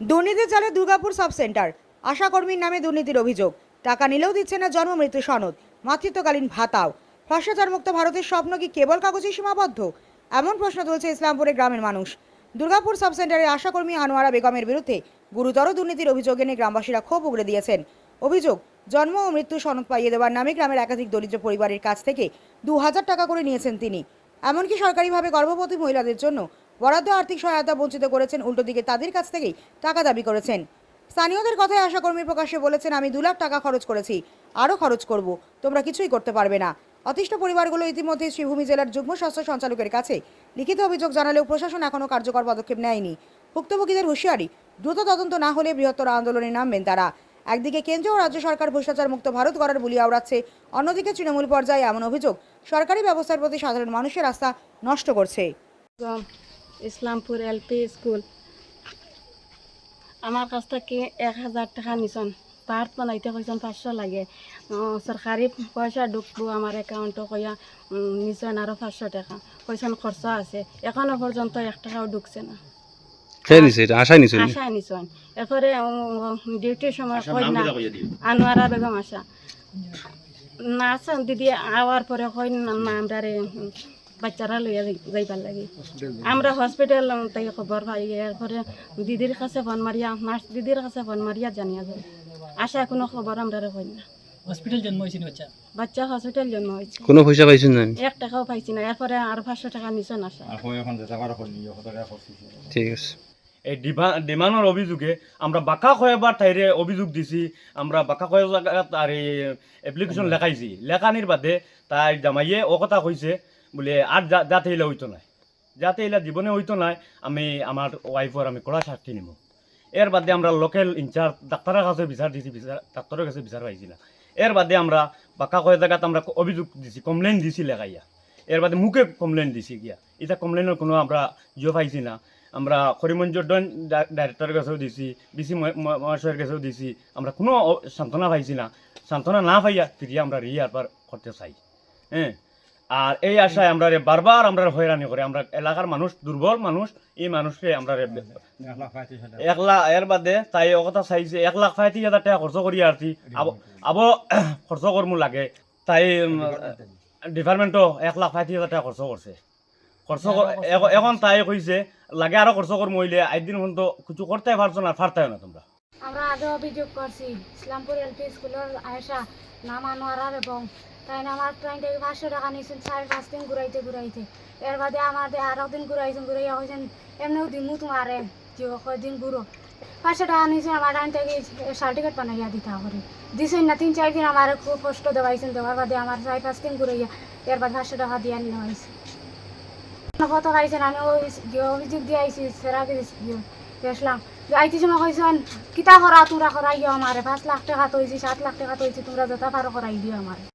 দুর্নীতির জালে Durgapur sub centre. আশাকর্মীর নামে দুর্নীতির অভিযোগ। টাকা নিলেও দিচ্ছে না জন্ম মৃত্যু সনদ। মাতৃত্বকালীন ভাতাও। ভ্রষ্টাচার মুক্ত ভারতের স্বপ্ন কি কেবল কাগজে সীমাবদ্ধ? এমন প্রশ্ন তুলছে ইসলামপুরের গ্রামের মানুষ। দুর্গাপুর সাব সেন্টারে আশাকর্মী আনোয়ারা বেগমের বিরুদ্ধে গুরুতর দুর্নীতির অভিযোগ এনে গ্রামবাসীরা ক্ষোভ উগড়ে দিয়েছেন। অভিযোগ, জন্ম ও মৃত্যু সনদ পাইয়ে দেওয়ার নামে গ্রামের একাধিক দরিদ্র পরিবারের কাছ থেকে দু হাজার টাকা করে নিয়েছেন তিনি। এমনকি সরকারিভাবে গর্ভবতী মহিলাদের জন্য বরাদ্দ আর্থিক সহায়তা বঞ্চিত করেছেন উল্টো দিকে তাদের কাছ থেকেই টাকা দাবি করেছেন। স্থানীয়দের কথায় আশাকর্মী প্রকাশ্যে বলেছেন, আমি দু লাখ টাকা খরচ করেছি, আরও খরচ করব, তোমরা কিছুই করতে পারবে না। অতিষ্ঠ পরিবারগুলো ইতিমধ্যে শ্রীভূমি জেলার যুগ্ম স্বাস্থ্য সঞ্চালকের কাছে লিখিত অভিযোগ জানালেও প্রশাসন এখনও কার্যকর পদক্ষেপ নেয়নি। ভুক্তভোগীদের হুঁশিয়ারি, দ্রুত তদন্ত না হলে বৃহত্তর আন্দোলনে নামবেন তারা। একদিকে কেন্দ্র ও রাজ্য সরকার ভ্রষ্টাচার মুক্ত ভারত গড়ার বুলি আওড়াচ্ছে, অন্যদিকে তৃণমূল পর্যায়ে এমন অভিযোগ, সরকারি ব্যবস্থার প্রতি সাধারণ মানুষের আস্থা নষ্ট করছে। Islampur LP school. আমার কাছ থেকে এক হাজার টাকা নিছন পার্ট বানাইতে কইসন পাঁচশো লাগে। সরকারি পয়সা ঢুকবো আমার একাউন্টে কইয়া নিছন আরও পাঁচশো টাকা। কইসন খরচা আছে। এখনও পর্যন্ত এক টাকাও ঢুকছে না? আশায় নিছন এরপরে ডিউটির সময় কই না আনোয়ারা বেগম আশা। না দিদি আওয়ার পরে কই না আমরা বাচ্চারা লইয়া যাই- যাইবার লাগে। আমরা হসপিটাল তাই খবর পাই এরপরে দিদির কাছে ফোন মারিয়া নার্স দিদির কাছে ফোন মারিয়া জানিয়া যায় আশা কোনো খবর আমরা হই না। হসপিটাল জন্ম হয়েছিল বাচ্চা? বাচ্চা হসপিটাল জন্ম হয়েছে। কোনো পয়সা পাইছেন না এক টাকাও পাইছি না এরপরে আর পাঁচশো টাকা নিছন আশা ঠিক আছে। এই ডিমা ডিমান্ডর অভিযোগে আমরা বাঁকা কয়েকবার তাইরে অভিযোগ দিছি আমরা বাঁকা কয়েক জায়গাত আর এই এপ্লিকেশন লেখাইছি। লেখানির বাদে তাই জামাইয়ে ও কথা কইছে বলে আর যা- যাতে এলে হইতো নাই। যাতে এলে জীবনে হইতো নাই আমি আমার ওয়াইফর আমি কড়া শাস্তি নিব এর বাদে আমরা লোকাল ইনচার্জ ডাক্তারের কাছে বিচার দিছি বিচার ডাক্তারের কাছে বিচার পাইছি না এর বাদে আমরা বাঁকা কয়েক জায়গাত আমরা অভিযোগ দিছি কমপ্লেন দিছি লেখাইয়া। এর বাদে মুখে কমপ্লেন দিছি গিয়া। এটা কমপ্লেনের কোনো আমরা ইয়ে পাইছি না। আমরা করিমঞ্জুদ্দিন ডাইরেক্টরের কাছেও দিছি বিসি মহাশয়ের কাছেও দিছি। আমরা কোনো সান্ত্বনা পাইছি না। সান্ত্বনা না পাইয়া ফিরিয়ে আমরা রিয়ে আবার করতে চাই। হ্যাঁ আর এই আশায় আমরা রে বারবার আমরা হয়রানি করে আমরা এলাকার মানুষ দুর্বল মানুষ এই মানুষকে আমরা এক লাখ এর বাদে তাই ও কথা চাইছে এক লাখ পঁয়ত্রিশ হাজার টাকা খরচ করি আর কি আব আব খরচ করমু লাগে। তাই ডিপার্টমেন্টও এক লাখ পঁয়ত্রিশ হাজার টাকা খরচ করছে খরচ এখন তাই কইছে লাগে আরও খরচ কর মহিলে একদিন পর্যন্ত কিছু করতে পারছ না পারতেও না তোমরা। আমরা আগে অভিযোগ করছি ইসলামপুর এলপি স্কুলের আয়সা নাম আনোয়ারার এবং তাই না আমার ট্রেন থেকে পাঁচশো টাকা নিয়েছেন চার পাঁচ দিন ঘুরাইতে ঘুরাইতে এর বাদে আমাদের আরও দিন ঘুরাইছেন ঘুরাইয়া হয়েছেন এমনিও দিমু তোমারে কয়দিন ঘুরো পাঁচশো টাকা নিয়েছেন আমার টাইম থেকে সার্টিফিকেট বানাইয়া দিতে হবে দিছেন না তিন চার দিন আমার খুব কষ্ট দেওয়াইছেন দেওয়ার বাদে আমার চার পাঁচ দিন ঘুরাইয়া এর বাদে পাঁচশো টাকা দিয়ে নেওয়া হয়েছে কত খাইছেন আমি অভিযোগ দিয়ে আইছি সেরাকে গেছিলাম আইতে সময় কইছেন কিতা করা তোরা করাই আমারে পাঁচ লাখ টাকা তৈছি সাত লাখ টাকা তৈছি তোমরা যথা পারো করাই দিও আমারে